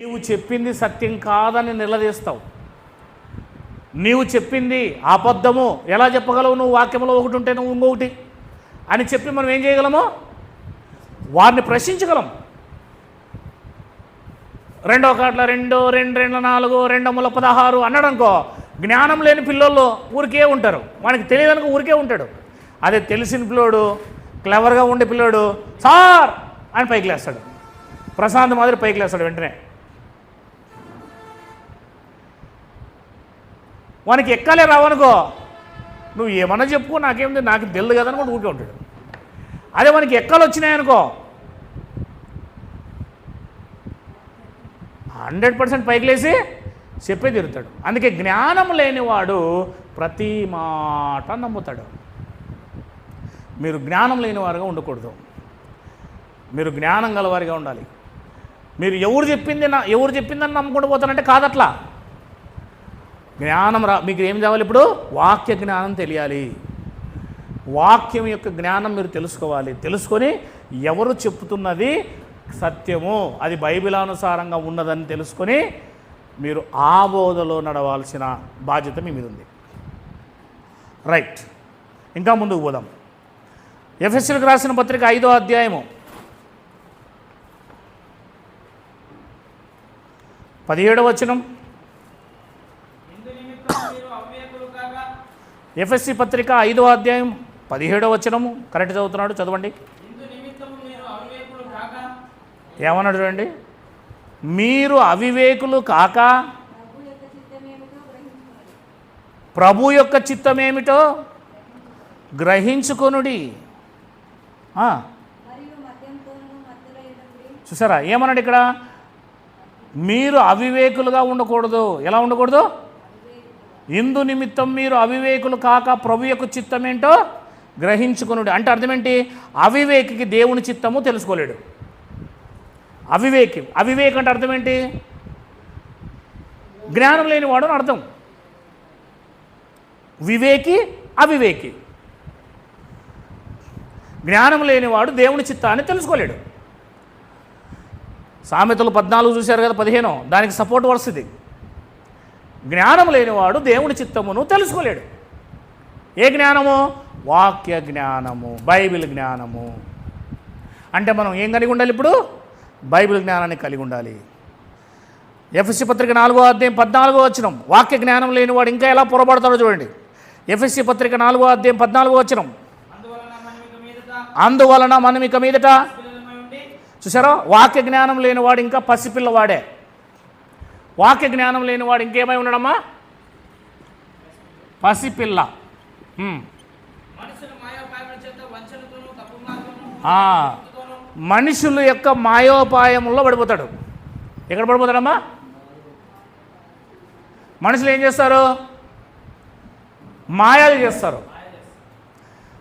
నీవు చెప్పింది సత్యం కాదని నిలదీస్తావు. నీవు చెప్పింది అబద్ధము. ఎలా చెప్పగలవు నువ్వు? వాక్యంలో ఒకటి ఉంటే నువ్వు ఇంకొకటి. అని చెప్పి మనం ఏం చేయగలము? వారిని ప్రశ్నించగలం రెండో కాట్ల రెండు రెండు రెండు నాలుగు రెండు మూల పదహారు అన్నాడు అనుకో జ్ఞానం లేని పిల్లలు ఊరికే ఉంటారు. వానికి తెలియదనుకో ఊరికే ఉంటాడు. అదే తెలిసిన పిల్లోడు క్లవర్గా ఉండే పిల్లోడు సార్! అని పైకి లేస్తాడు. ప్రశాంత్ మాదిరి పైకి లేస్తాడు వెంటనే. వానికి ఎక్కాలే రావనుకో. నువ్వు ఏమన్నా చెప్పుకో నాకేమింది నాకు తెలియదు కదా అని కూడా ఊరికే ఉంటాడు. అదే మనకి ఎక్కలు వచ్చినాయనుకో. హండ్రెడ్ పర్సెంట్ పైకి లేసి చెప్పే తిరుగుతాడు. అందుకే జ్ఞానం లేనివాడు ప్రతి మాట నమ్ముతాడు. మీరు జ్ఞానం లేని వారుగా ఉండకూడదు. మీరు జ్ఞానం గలవారిగా ఉండాలి. మీరు ఎవరు చెప్పింది నా ఎవరు చెప్పిందని నమ్ముకుంటూ పోతానంటే కాదట్లా. జ్ఞానం రా మీకు ఏం కావాలి ఇప్పుడు? వాక్య జ్ఞానం తెలియాలి. వాక్యం యొక్క జ్ఞానం మీరు తెలుసుకోవాలి. తెలుసుకొని ఎవరు చెప్తున్నది సత్యము. అది బైబిలానుసారంగా ఉన్నదని తెలుసుకొని మీరు ఆ బోధలో నడవాల్సిన బాధ్యత మీ మీద ఉంది రైట్. ఇంకా ముందుకు పోదాం. ఎఫ్ఎస్సీలకు రాసిన పత్రిక ఐదో అధ్యాయము. పదిహేడవ వచనం ఇందు నిమిత్తం మీరు అవివేకులు కాగా ఎఫ్ఎస్సి పత్రిక ఐదో అధ్యాయం పదిహేడవ వచనము. కరెక్ట్ చదువుతున్నాడు చదవండి. ఏమన్నాడు చూడండి? మీరు అవివేకులు కాక ప్రభు యొక్క చిత్తమేమిటో ఏమిటో గ్రహించుకొనుడి చూసారా? ఏమన్నాడు ఇక్కడ? మీరు అవివేకులుగా ఉండకూడదు. ఎలా ఉండకూడదు? ఇందు నిమిత్తం మీరు అవివేకులు కాక ప్రభు యొక్క చిత్తమేంటో గ్రహించుకునుడు. అంటే అర్థమేంటి? అవివేకికి దేవుని చిత్తము తెలుసుకోలేడు. అవివేకి. అవివేకం అంటే అర్థం ఏంటి జ్ఞానం లేనివాడు అని అర్థం. వివేకి అవివేకి. జ్ఞానం లేనివాడు దేవుని చిత్తాన్ని తెలుసుకోలేడు. సామెతలు పద్నాలుగు చూశారు కదా పదిహేను. దానికి సపోర్ట్ వరుసది జ్ఞానం లేనివాడు దేవుని చిత్తమును తెలుసుకోలేడు. ఏ జ్ఞానము? వాక్య జ్ఞానము బైబిల్ జ్ఞానము. అంటే మనం ఏం కలిగి ఉండాలి ఇప్పుడు? బైబిల్ జ్ఞానాన్ని కలిగి ఉండాలి. ఎఫ్ఎస్సి పత్రిక నాలుగో అధ్యాయం పద్నాలుగో వచ్చినం వాక్య జ్ఞానం లేనివాడు ఇంకా ఎలా పొరపడతాడో చూడండి. ఎఫ్ఎస్సి పత్రిక నాలుగో అధ్యాయం పద్నాలుగో వచ్చినం అందువలన మనం ఇక మీదట? అందువలన చూసారా వాక్య జ్ఞానం లేనివాడు ఇంకా పసిపిల్లవాడే. వాక్య జ్ఞానం లేనివాడు ఇంకేమై ఉండడమ్మా? పసిపిల్ల. హ్మ్. మనుషుల మాయోపాయముల చేత వంచనతోనూ తప్పు మార్గమును ఆ, భక్తితోనూ మనుషుల యొక్క మాయోపాయముల్లో పడిపోతాడు. ఎక్కడ పడిపోతాడమ్మా? మనుషులు ఏం చేస్తారు? మాయాలు చేస్తారు.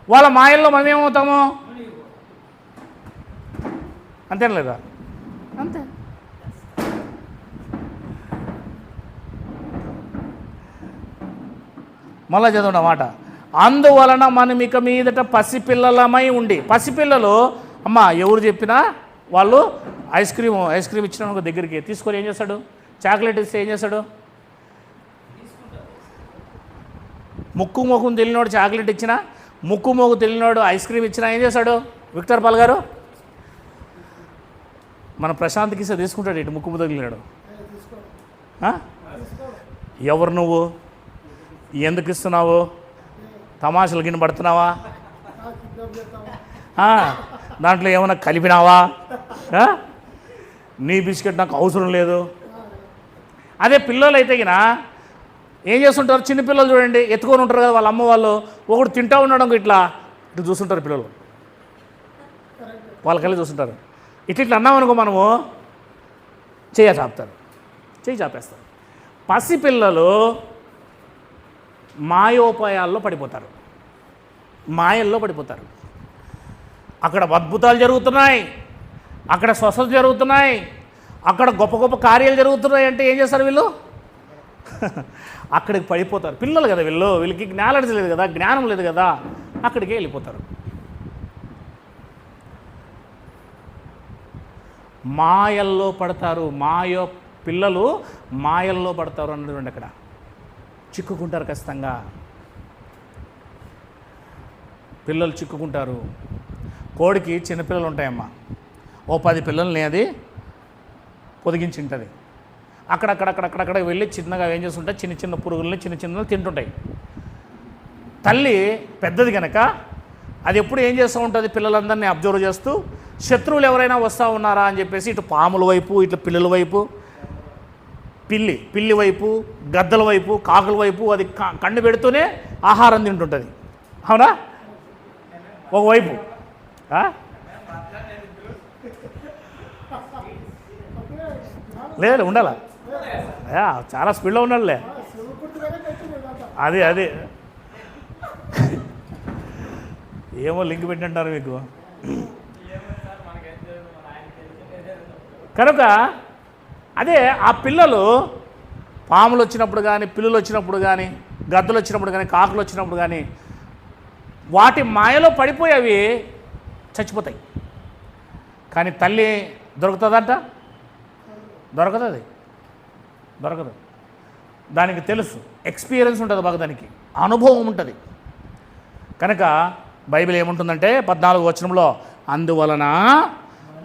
వాళ్ళ మాయల్లో మనం ఏమవుతాము అంతేనా లేదా? అంతే. మళ్ళా చదవండి మాట? అందువలన మనం ఇక మీదట పసిపిల్లలమై ఉండి పసిపిల్లలు అమ్మ ఎవరు చెప్పినా వాళ్ళు ఐస్ క్రీమ్ ఐస్ క్రీమ్ ఇచ్చిన దగ్గరికి తీసుకొని ఏం చేస్తాడు? చాక్లెట్ ఇస్తే ఏం చేస్తాడు? ముక్కు మొక్కు తెలియనోడు చాక్లెట్ ఇచ్చినా ముక్కు మొగ్గు తెలియనోడు ఐస్ క్రీమ్ ఇచ్చినా ఏం చేస్తాడు? విక్టర్ పాల్ గారు? మన ప్రశాంత్కి ఇస్తే తీసుకుంటాడు ఇటు ముక్కు తగిలినాడు ఎవరు నువ్వు? ఎందుకు ఇస్తున్నావు? తమాషలు గిన్నె పడుతున్నావా? దాంట్లో ఏమైనా కలిపినావా? నీ బిస్కెట్ నాకు అవసరం లేదు. అదే పిల్లలు అయితే గిన ఏం చేస్తుంటారు? చిన్నపిల్లలు చూడండి ఎత్తుకొని ఉంటారు కదా వాళ్ళ అమ్మ వాళ్ళు. ఒకడు తింటా ఉండడం ఇట్లా. ఇటు చూస్తుంటారు పిల్లలు. వాళ్ళకెళ్ళి చూస్తుంటారు. ఇట్లా ఇట్లా అన్నామనుకో మనము చేయ చాపుతారు. చేయి చాపేస్తారు. పసిపిల్లలు మాయోపాయాల్లో పడిపోతారు. మాయల్లో పడిపోతారు. అక్కడ అద్భుతాలు జరుగుతున్నాయి. అక్కడ స్వస్థత జరుగుతున్నాయి. అక్కడ గొప్ప గొప్ప కార్యాలు జరుగుతున్నాయి అంటే ఏం చేస్తారు వీళ్ళు? అక్కడికి పడిపోతారు. పిల్లలు కదా వీళ్ళు. వీళ్ళకి జ్ఞానం లేదు కదా జ్ఞానం లేదు కదా. అక్కడికే వెళ్ళిపోతారు. మాయల్లో పడతారు. మాయో పిల్లలు మాయల్లో పడతారు అన్నది అక్కడ. చిక్కుకుంటారు ఖచ్చితంగా. పిల్లలు చిక్కుకుంటారు. కోడికి చిన్నపిల్లలు ఉంటాయమ్మా. ఓ పది పిల్లల్ని అది పొదిగించి ఉంటుంది అక్కడక్కడక్కడక్కడక్కడ వెళ్ళి చిన్నగా ఏం చేస్తుంటాయి చిన్న చిన్న పురుగుల్ని చిన్న చిన్న తింటుంటాయి. తల్లి పెద్దది కనుక అది ఎప్పుడు ఏం చేస్తూ ఉంటుంది? పిల్లలందరినీ అబ్జర్వ్ చేస్తూ శత్రువులు ఎవరైనా వస్తూ ఉన్నారా అని చెప్పేసి ఇటు పాముల వైపు ఇట్లా పిల్లల వైపు పిల్లి పిల్లి వైపు గద్దల వైపు కాకుల వైపు అది క- కన్ను పెడుతూనే ఆహారం తింటుంటుంది. అవునా? ఒకవైపు. లేదు ఉండాలా? చాలా స్పీడ్లో ఉన్నాడులే. అది అది. ఏమో లింక్ పెట్టింటారు మీకు. కనుక అదే ఆ పిల్లలు పాములు వచ్చినప్పుడు కానీ పిల్లులు వచ్చినప్పుడు కానీ గద్దలు వచ్చినప్పుడు కానీ కాకులు వచ్చినప్పుడు కానీ వాటి మాయలో పడిపోయి అవి చచ్చిపోతాయి. కానీ తల్లి దొరుకుతుందంట? దొరకదు అది దొరకదు. దానికి తెలుసు. ఎక్స్పీరియన్స్ ఉంటుంది బాగా దానికి. అనుభవం ఉంటుంది. కనుక బైబిల్ ఏముంటుందంటే పద్నాలుగు వచనంలో అందువలన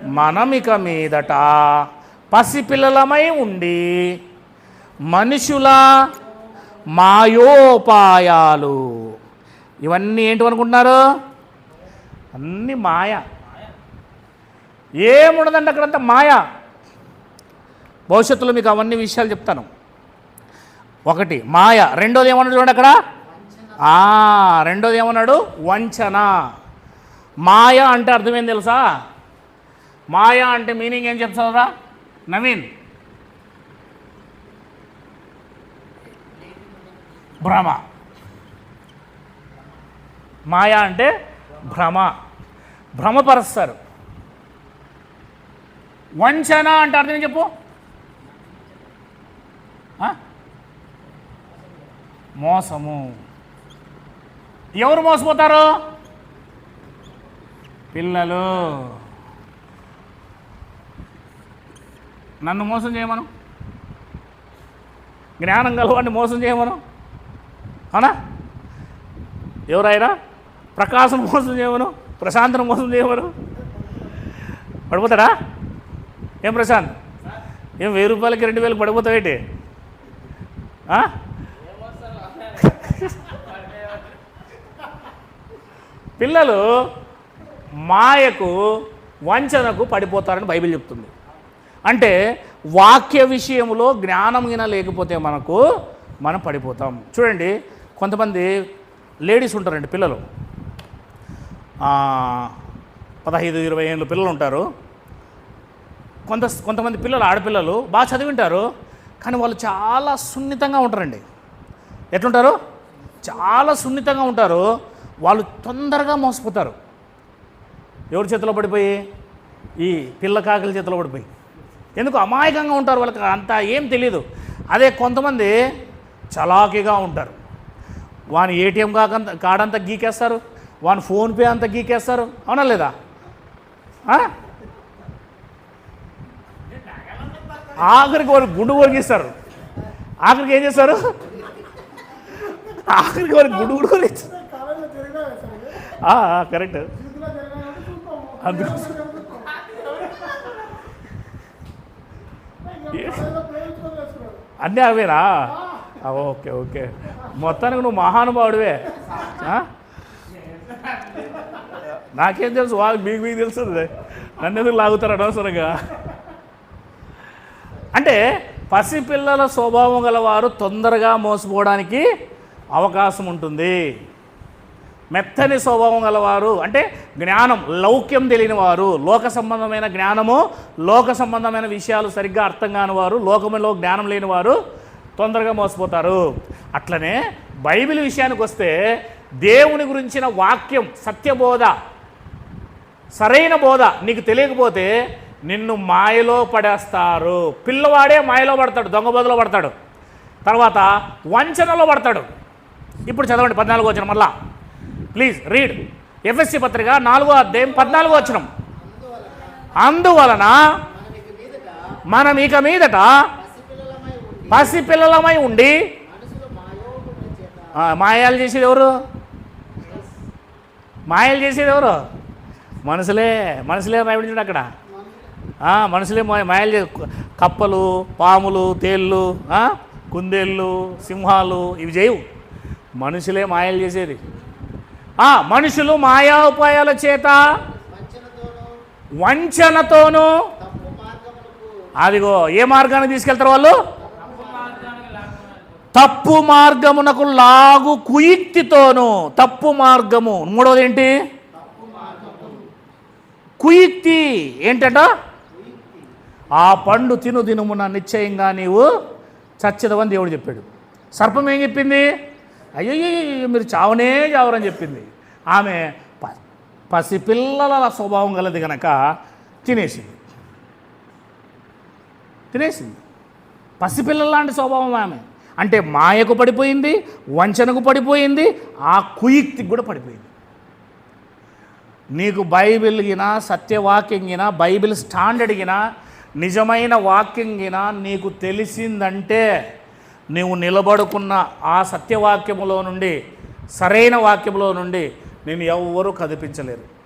మనమిక మీదట పసిపిల్లలమై ఉండి మనుషుల మాయోపాయాలు. ఇవన్నీ ఏంటి అనుకుంటున్నారు? అన్నీ మాయ. ఏముండదండి అక్కడంతా మాయ? భవిష్యత్తులో మీకు అవన్నీ విషయాలు చెప్తాను. ఒకటి మాయ. రెండోది ఏమన్నాడు చూడండి అక్కడ? రెండోది ఏమన్నాడు? వంచన. మాయ అంటే అర్థమేం తెలుసా? మాయ అంటే మీనింగ్ ఏం చెప్తారా నవీన్. భ్రమ. మాయ అంటే భ్రమ. భ్రమపరుస్తారు వంచన అంటే అర్థం ఏం చెప్పు? మోసము. ఎవరు మోసపోతారు? పిల్లలు. నన్ను మోసం చేయమను? జ్ఞానం గలవాడిని మోసం చేయమను? అవునా ఎవరైనా ప్రకాశం మోసం చేయమను? ప్రశాంతను మోసం చేయమను? పడిపోతాడా? ఏం ప్రశాంత్? ఏం వెయ్యి రూపాయలకి రెండు వేలకు పడిపోతావేంటి పిల్లలు మాయకు వంచనకు పడిపోతారని బైబిల్ చెప్తుంది. అంటే వాక్య విషయంలో జ్ఞానం గిన లేకపోతే మనకు మనం పడిపోతాం. చూడండి కొంతమంది లేడీస్ ఉంటారండి పిల్లలు. పదహైదు ఇరవై ఏళ్ళు పిల్లలు ఉంటారు. కొంత కొంతమంది పిల్లలు ఆడపిల్లలు బాగా చదివింటారు కానీ వాళ్ళు చాలా సున్నితంగా ఉంటారండి. ఎట్లుంటారు? చాలా సున్నితంగా ఉంటారు. వాళ్ళు తొందరగా మోసపోతారు. ఎవరి చేతిలో పడిపోయి? ఈ పిల్ల కాకల చేతిలో పడిపోయి. ఎందుకు అమాయకంగా ఉంటారు వాళ్ళకి? అంత ఏం తెలియదు అదే కొంతమంది చలాకీగా ఉంటారు. వాని ఏటీఎం కాకంత కాడంతా గీకేస్తారు. వాని ఫోన్పే అంతా గీకేస్తారు. అవునా లేదా? ఆఖరికి వారు గుండు కొరిగిస్తారు ఆఖరికి ఏం చేస్తారు? ఆఖరికి వారికి గుండు గుడు కొరిగిస్తారు కరెక్ట్. అందుకోసం అన్నీ అవేనా? Okay okay. మొత్తానికి నువ్వు మహానుభావుడివే. నాకేం తెలుసు వాళ్ళు మీకు మీకు తెలుస్తుంది నన్ను ఎందుకు లాగుతారు అనవసరంగా? అంటే పసిపిల్లల స్వభావం గలవారు తొందరగా మోసపోవడానికి అవకాశం ఉంటుంది. మెత్తని స్వభావం గలవారు అంటే జ్ఞానం లౌక్యం తెలియని వారు లోక సంబంధమైన జ్ఞానము లోక సంబంధమైన విషయాలు సరిగ్గా అర్థం కాని వారు లోకములో జ్ఞానం లేని వారు తొందరగా మోసపోతారు. అట్లనే బైబిల్ విషయానికి వస్తే దేవుని గురించిన వాక్యం సత్యబోధ సరైన బోధ నీకు తెలియకపోతే నిన్ను మాయలో పడేస్తారు. పిల్లవాడే మాయలో పడతాడు దొంగ బోధలో పడతాడు. తర్వాత వంచనలో పడతాడు. ఇప్పుడు చదవండి పద్నాలుగు వచ్చిన మళ్ళా. Please read. ఎఫ్ఎస్సి పత్రిక నాలుగో అధ్యాయం పద్నాలుగో వచ్చిన అందువలన మనం ఇక మీదట పసిపిల్లలమై ఉండి మాయాలు చేసేది ఎవరు? మాయలు చేసేది ఎవరు? మనసులే మనసులే రాయబడించాడు అక్కడ. మనుషులే మాయలు చే కప్పలు పాములు తేళ్ళు కుందేళ్ళు సింహాలు ఇవి చేయవు. మనుషులే మాయలు చేసేది. మనుషులు మాయా ఉపాయాల చేత వంచనతోనూ అదిగో ఏ మార్గానికి తీసుకెళ్తారు వాళ్ళు? తప్పు మార్గమునకు లాగు కుయుక్తితోను తప్పు మార్గము. మూడవది ఏంటి? కుయుక్తి. ఏంటట? ఆ పండు తిను దినమున నిశ్చయంగా నీవు చచ్చదవని దేవుడు చెప్పాడు. సర్పం ఏం చెప్పింది? అయ్యో మీరు చావనే చావరని చెప్పింది ఆమె ప పసిపిల్లల స్వభావం గలది కనుక తినేసింది తినేసింది పసిపిల్లల లాంటి స్వభావం ఆమె అంటే మాయకు పడిపోయింది వంచనకు పడిపోయింది ఆ కుయుక్తికి కూడా పడిపోయింది నీకు బైబిల్ గిన సత్యవాక్యం బైబిల్ స్టాండర్డ్ నిజమైన వాక్యంగినా నీకు తెలిసిందంటే నీవు నిలబడుకున్న ఆ సత్యవాక్యములో నుండి సరైన వాక్యములో నుండి నేను ఎవ్వరూ కదిపించలేరు.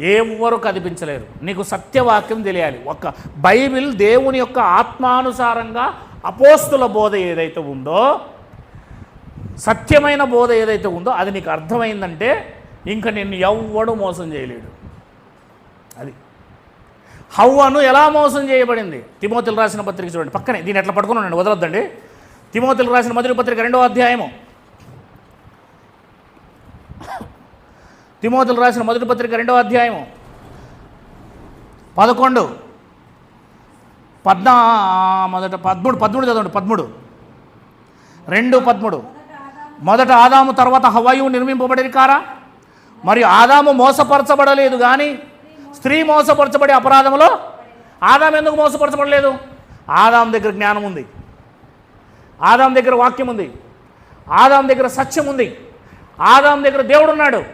ఎవ్వరు కదిపించలేరు. నీకు సత్యవాక్యం తెలియాలి. ఒక బైబిల్ దేవుని యొక్క ఆత్మానుసారంగా అపోస్తుల బోధ ఏదైతే ఉందో సత్యమైన బోధ ఏదైతే ఉందో అది నీకు అర్థమైందంటే ఇంకా నిన్ను ఎవ్వడు మోసం చేయలేడు. అది హవ్వను ఎలా మోసం చేయబడింది? తిమోతులు రాసిన పత్రిక చూడండి పక్కనే. దీన్ని ఎట్లా పట్టుకుని ఉండండి వదలొద్దండి. తిమోతులు రాసిన మొదటి పత్రిక రెండవ అధ్యాయము. తిమోతులు రాసిన మొదటి పత్రిక రెండవ అధ్యాయము. పదకొండు. పద్నా మొదట పదమూడు పదమూడు చదవండి పదమూడు. రెండు పదమూడు. మొదట ఆదాము తర్వాత హవాయు నిర్మింపబడేది కారా? మరియు ఆదాము మోసపరచబడలేదు కానీ స్త్రీ మోసపరచబడే అపరాధంలో ఆదాం ఎందుకు మోసపరచబడలేదు? ఆదాం దగ్గర జ్ఞానం ఉంది. ఆదాం దగ్గర వాక్యం ఉంది. ఆదాం దగ్గర సత్యం ఉంది. ఆదాం దగ్గర దేవుడు ఉన్నాడు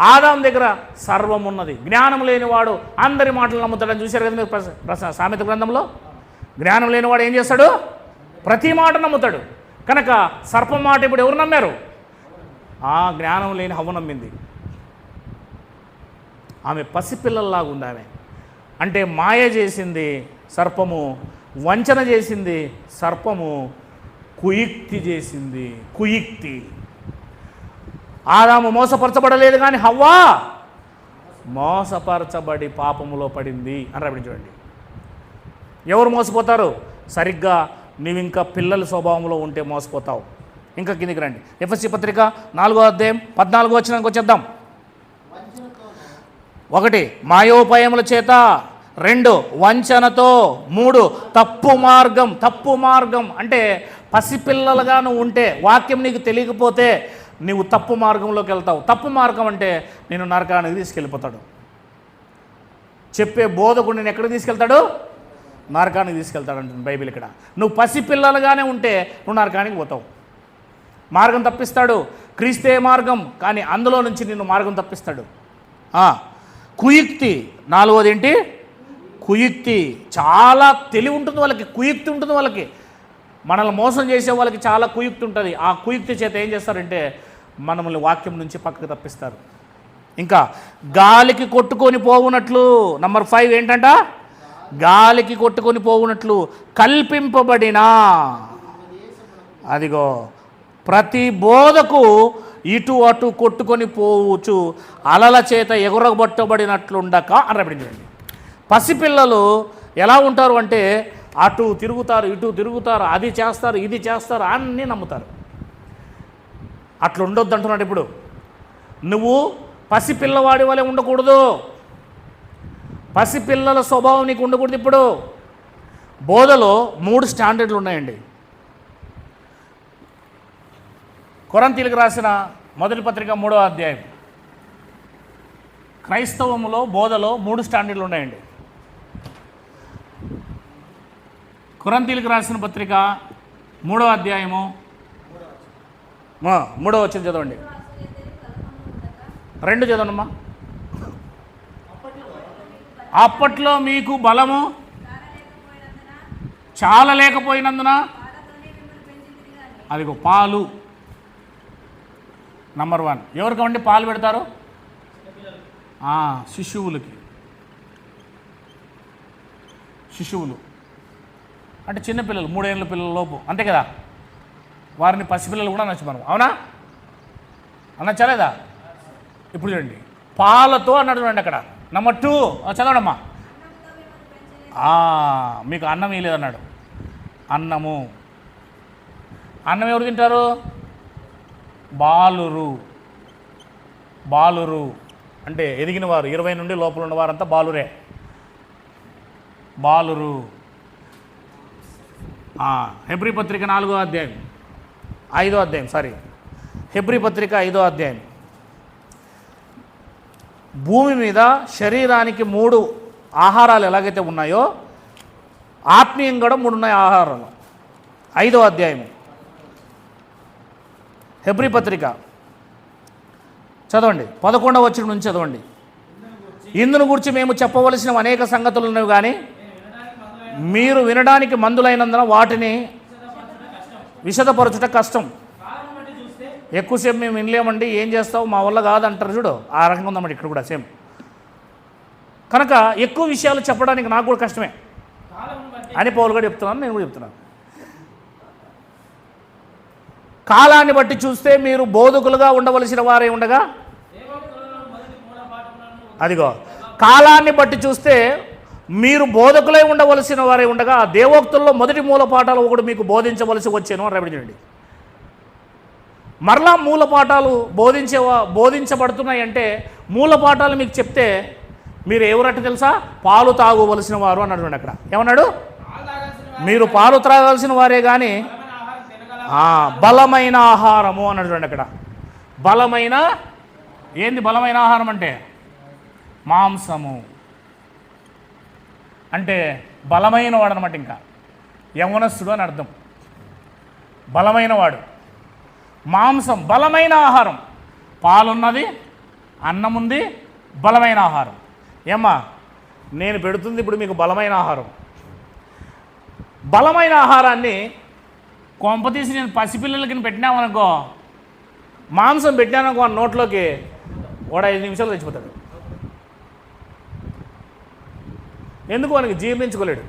ఆదాం దగ్గర సర్వం ఉన్నది. జ్ఞానం లేనివాడు అందరి మాటలు నమ్ముతాడని చూశారు కదా మీరు సామెత గ్రంథంలో? జ్ఞానం లేనివాడు ఏం చేస్తాడు? ప్రతి మాట నమ్ముతాడు. కనుక సర్పం మాట ఇప్పుడు ఎవరు నమ్మారు? ఆ జ్ఞానం లేని హవ్వ నమ్మింది. ఆమె పసిపిల్లల్లాగా ఉంది ఆమె. అంటే మాయ చేసింది సర్పము వంచన చేసింది సర్పము కుయుక్తి చేసింది కుయుక్తి. ఆదాము మోసపరచబడలేదు కానీ హవ్వా మోసపరచబడి పాపములో పడింది అని రాబడి చూడండి. ఎవరు మోసపోతారు? సరిగ్గా నువ్వు ఇంకా పిల్లల స్వభావంలో ఉంటే మోసపోతావు. ఇంకా కిందికి రండి. ఎఫ్ఎస్సి పత్రిక నాలుగో అధ్యాయం పద్నాలుగో వచ్చినాక వచ్చేద్దాం. ఒకటి మాయోపాయముల చేత. రెండు వంచనతో. మూడు తప్పు మార్గం తప్పు మార్గం. అంటే పసిపిల్లలుగా నువ్వు ఉంటే వాక్యం నీకు తెలియకపోతే నీవు తప్పు మార్గంలోకి వెళ్తావు. తప్పు మార్గం అంటే నేను నరకానికి తీసుకెళ్ళిపోతాడు. చెప్పే బోధకుడు నేను ఎక్కడికి తీసుకెళ్తాడు? నరకానికి తీసుకెళ్తాడు అంటుంది బైబిల్ ఇక్కడ. నువ్వు పసిపిల్లలుగానే ఉంటే నువ్వు నరకానికి పోతావు. మార్గం తప్పిస్తాడు. క్రీస్తే మార్గం కానీ అందులో నుంచి నిన్ను మార్గం తప్పిస్తాడు. కుయుక్తి. నాలుగోది ఏంటి కుయుక్తి. చాలా తెలివి ఉంటుంది వాళ్ళకి కుయుక్తి ఉంటుంది వాళ్ళకి. మనల్ని మోసం చేసే వాళ్ళకి చాలా కుయుక్తి ఉంటుంది. ఆ కుయుక్తి చేత ఏం చేస్తారంటే మనల్ని వాక్యం నుంచి పక్కకు తప్పిస్తారు. ఇంకా గాలికి కొట్టుకొని పోవునట్లు నంబర్ ఫైవ్ ఏంటంట? గాలికి కొట్టుకొని పోవునట్లు కల్పింపబడిన. అదిగో ప్రతి బోధకు ఇటు అటు కొట్టుకొని పోవచ్చు అలల చేత ఎగురగొట్టబడినట్లుండక అని రపించండి పసిపిల్లలు ఎలా ఉంటారు అంటే అటు తిరుగుతారు ఇటు తిరుగుతారు అది చేస్తారు ఇది చేస్తారు అన్నీ నమ్ముతారు. అట్లా ఉండొద్దు అంటున్నాడు ఇప్పుడు. నువ్వు పసిపిల్లవాడి వలె ఉండకూడదు. పసిపిల్లల స్వభావం నీకు ఉండకూడదు ఇప్పుడు. బోధలో మూడు స్టాండర్డ్లు ఉన్నాయండి కొరంతీలకు రాసిన మొదటి పత్రిక మూడో అధ్యాయం. క్రైస్తవములో బోధలో మూడు స్టాండర్డ్లు ఉన్నాయండి. కొరంతీలకు రాసిన పత్రిక మూడో అధ్యాయము. మూడవ మూడో వచ్చింది చదవండి. రెండు చదవమ్మా అప్పట్లో మీకు బలము చాలా లేకపోయినందున అది అదిగో పాలు. నంబర్ వన్ ఎవరికండి పాలు పెడతారు? శిశువులకి. శిశువులు. అంటే చిన్నపిల్లలు మూడేళ్ళ పిల్లల లోపు. అంతే కదా? వారిని పసిపిల్లలు కూడా అనొచ్చు మనం. అవునా? అనొచ్చలేదా ఇప్పుడు చూడండి. పాలతో అన్నాడు చూడండి అక్కడ. నెంబర్ టూ చదవడమ్మా. మీకు అన్నం ఇవ్వలేదన్నాడు అన్నము. అన్నం ఎవరు తింటారు? బాలురు. బాలురు అంటే ఎదిగిన వారు ఇరవై నుండి లోపల ఉన్న వారంతా బాలురే. బాలురు. హెబ్రి పత్రిక నాలుగో అధ్యాయం. ఐదో అధ్యాయం సారీ హెబ్రి పత్రిక ఐదో అధ్యాయం. భూమి మీద శరీరానికి మూడు ఆహారాలు ఎలాగైతే ఉన్నాయో ఆత్మీయంగా కూడా మూడున్నాయి ఆహారాలు. ఐదో అధ్యాయం హెబ్రి పత్రిక. చదవండి. పదకొండవ వచ్చిన నుంచి చదవండి. ఇందును గురించి మేము చెప్పవలసిన అనేక సంగతులు ఉన్నవి కానీ మీరు వినడానికి మందులైనందున వాటిని విశదపరచుట కష్టం. ఎక్కువసేపు మేము వినలేమండి ఏం చేస్తావు మా వల్ల కాదంటారు చూడు. ఆ రకంగా ఉందన్నమాట ఇక్కడ కూడా సేమ్. కనుక ఎక్కువ విషయాలు చెప్పడానికి నాకు కూడా కష్టమే. అని పౌరుగా చెప్తున్నాను నేను కూడా చెప్తున్నాను. కాలాన్ని బట్టి చూస్తే మీరు బోధకులుగా ఉండవలసిన వారే ఉండగా? అదిగో కాలాన్ని బట్టి చూస్తే మీరు బోధకులై ఉండవలసిన వారే ఉండగా దేవోక్తుల్లో మొదటి మూల పాఠాలు ఒకటి మీకు బోధించవలసి వచ్చాను అని రాబడి మరలా మూల పాఠాలు బోధించే బోధించబడుతున్నాయి అంటే మూల పాఠాలు మీకు చెప్తే మీరు ఎవరట్టు తెలుసా? పాలు తాగవలసిన వారు అన్నాడు అక్కడ. ఏమన్నాడు? మీరు పాలు త్రాగాల్సిన వారే కానీ బలమైన ఆహారము అన్నాడు చూడండి అక్కడ. బలమైన ఏంది బలమైన ఆహారం అంటే? మాంసము. అంటే బలమైన వాడు అనమాట ఇంకా. యవనస్తుడు అని అర్థం. బలమైన వాడు. మాంసం బలమైన ఆహారం. పాలున్నది అన్నం ఉంది బలమైన ఆహారం. ఏమ్మా నేను పెడుతుంది ఇప్పుడు మీకు బలమైన ఆహారం. బలమైన ఆహారాన్ని కొంపతీసి నేను పసిపిల్లలకి పెట్టినామనుకో మాంసం పెట్టినానుకో నోట్లోకి వాడు ఐదు నిమిషాలు చచ్చిపోతాడు. ఎందుకు వానికి జీర్ణించుకోలేడు?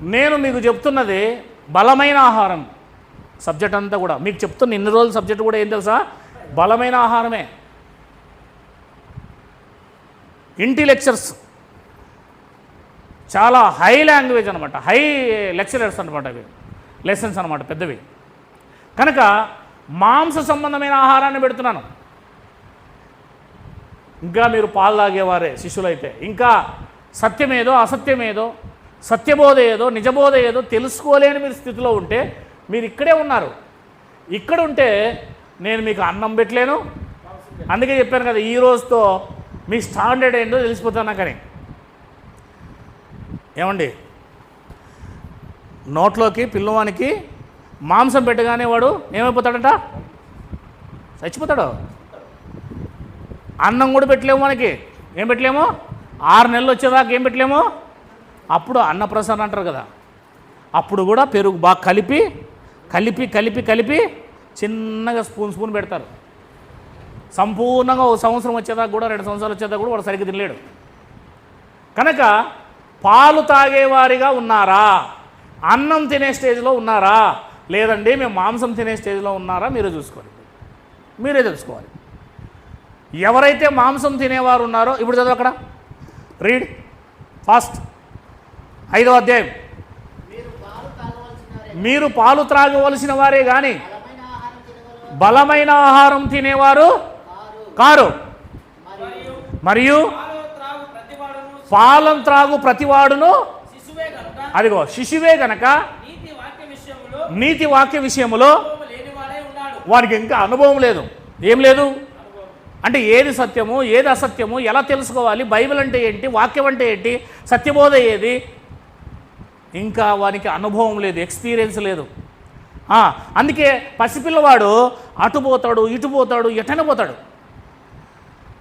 నేను మీకు చెప్తున్నది బలమైన ఆహారం. సబ్జెక్ట్ అంతా కూడా. మీకు చెప్తున్న ఇన్ని రోజుల సబ్జెక్ట్ కూడా ఏం తెలుసా? బలమైన ఆహారమే. ఇంటి లెక్చర్స్. చాలా హై లాంగ్వేజ్ అనమాట హై లెక్చరర్స్ అనమాట అవి. లెసన్స్ అనమాట పెద్దవి. కనుక మాంస సంబంధమైన ఆహారాన్ని పెడుతున్నాను. ఇంకా మీరు పాలు తాగేవారే శిష్యులైతే. ఇంకా సత్యమేదో అసత్యమేదో సత్యబోధ ఏదో నిజబోధ ఏదో తెలుసుకోలేని మీరు స్థితిలో ఉంటే మీరు ఇక్కడే ఉన్నారు. ఇక్కడ ఉంటే నేను మీకు అన్నం పెట్టలేను. అందుకే చెప్పాను కదా ఈ రోజుతో మీ స్టాండర్డ్ ఏంటో తెలిసిపోతున్నా కానీ. ఏమండి? నోట్లోకి పిల్లవానికి మాంసం పెట్టగానే వాడు ఏమైపోతాడంట? చచ్చిపోతాడు. అన్నం కూడా పెట్టలేము మనకి ఏం పెట్టలేము? ఆరు నెలలు వచ్చేదాకా ఏం పెట్టలేము? అప్పుడు అన్నప్రసన్న అంటారు కదా. అప్పుడు కూడా పెరుగు బాగా కలిపి కలిపి కలిపి కలిపి చిన్నగా స్పూన్ స్పూన్ పెడతారు. సంపూర్ణంగా ఒక సంవత్సరం వచ్చేదాకా కూడా రెండు సంవత్సరాలు వచ్చేదాకా కూడా వాడు సరిగ్గా తినలేడు. కనుక పాలు తాగేవారిగా ఉన్నారా? అన్నం తినే స్టేజ్లో ఉన్నారా? లేదండి మేము మాంసం తినే స్టేజ్లో ఉన్నారా? మీరే చూసుకోవాలి. మీరే తెలుసుకోవాలి. ఎవరైతే మాంసం తినేవారు ఉన్నారో ఇప్పుడు చదువు అక్కడ. రీడ్ ఫాస్ట్ ఐదో అధ్యాయం. మీరు పాలు త్రాగవలసిన వారే కానీ బలమైన ఆహారం తినేవారు కారు. మరియు పాలు త్రాగు ప్రతివాడును పాలం త్రాగు ప్రతివాడును శిశువే కనుక అదిగో శిశువే గనక నీతి వాక్య ఉన్నాడు. వారికి ఇంకా అనుభవం లేదు. ఏం లేదు? అంటే ఏది సత్యము ఏది అసత్యము ఎలా తెలుసుకోవాలి? బైబిల్ అంటే ఏంటి? వాక్యం అంటే ఏంటి? సత్యబోధ ఏది? ఇంకా వానికి అనుభవం లేదు ఎక్స్పీరియన్స్ లేదు. అందుకే పసిపిల్లవాడు అటు పోతాడు ఇటు పోతాడు ఎటన పోతాడు.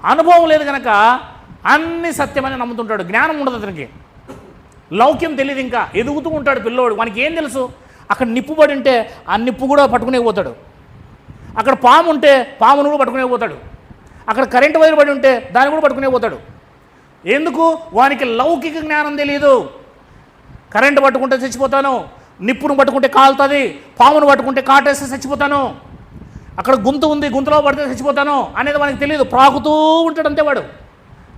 అనుభవం లేదు కనుక అన్ని సత్యమని నమ్ముతుంటాడు. జ్ఞానం ఉండదు అతనికి. లౌక్యం తెలియదు ఇంకా. ఎదుగుతూ ఉంటాడు పిల్లోడు. వానికి ఏం తెలుసు? అక్కడ నిప్పు పడి ఉంటే ఆ నిప్పు కూడా పట్టుకునే పోతాడు. అక్కడ పాము ఉంటే పామును కూడా పట్టుకునే పోతాడు. అక్కడ కరెంటు వైర్ పడి ఉంటే దాన్ని కూడా పట్టుకునే పోతాడు. ఎందుకు? వానికి లౌకిక జ్ఞానం తెలియదు కరెంటు పట్టుకుంటే చచ్చిపోతాను నిప్పును పట్టుకుంటే కాలుతుంది పామును పట్టుకుంటే కాటేస్తే చచ్చిపోతాను. అక్కడ గుంత ఉంది గుంతలో పడితే చచ్చిపోతాను అనేది మనకి తెలియదు ప్రాకుతూ ఉంటాడు అంతే వాడు.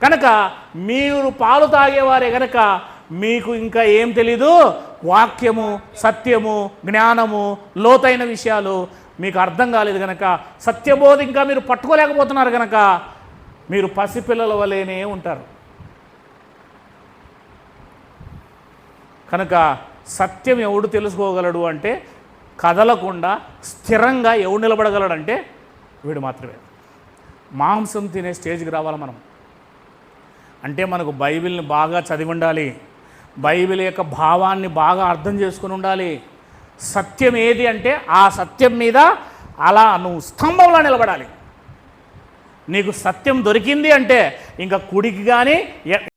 కనుక మీరు పాలు తాగేవారే కనుక మీకు ఇంకా ఏం తెలీదు? వాక్యము సత్యము జ్ఞానము లోతైన విషయాలు మీకు అర్థం కాలేదు కనుక సత్యబోధ ఇంకా మీరు పట్టుకోలేకపోతున్నారు కనుక మీరు పసిపిల్లల వలెనే ఉంటారు. కనుక సత్యం ఎవడు తెలుసుకోగలడు అంటే కదలకుండా స్థిరంగా ఎవడు నిలబడగలడు అంటే వీడు మాత్రమే. మాంసం తినే స్టేజ్కి రావాలి మనం. అంటే మనకు బైబిల్ని బాగా చదివి ఉండాలి బైబిల్ యొక్క భావాన్ని బాగా అర్థం చేసుకుని ఉండాలి. సత్యం ఏది అంటే ఆ సత్యం మీద అలా నువ్వు స్తంభంలో నిలబడాలి. నీకు సత్యం దొరికింది అంటే ఇంకా కుడికి కానీ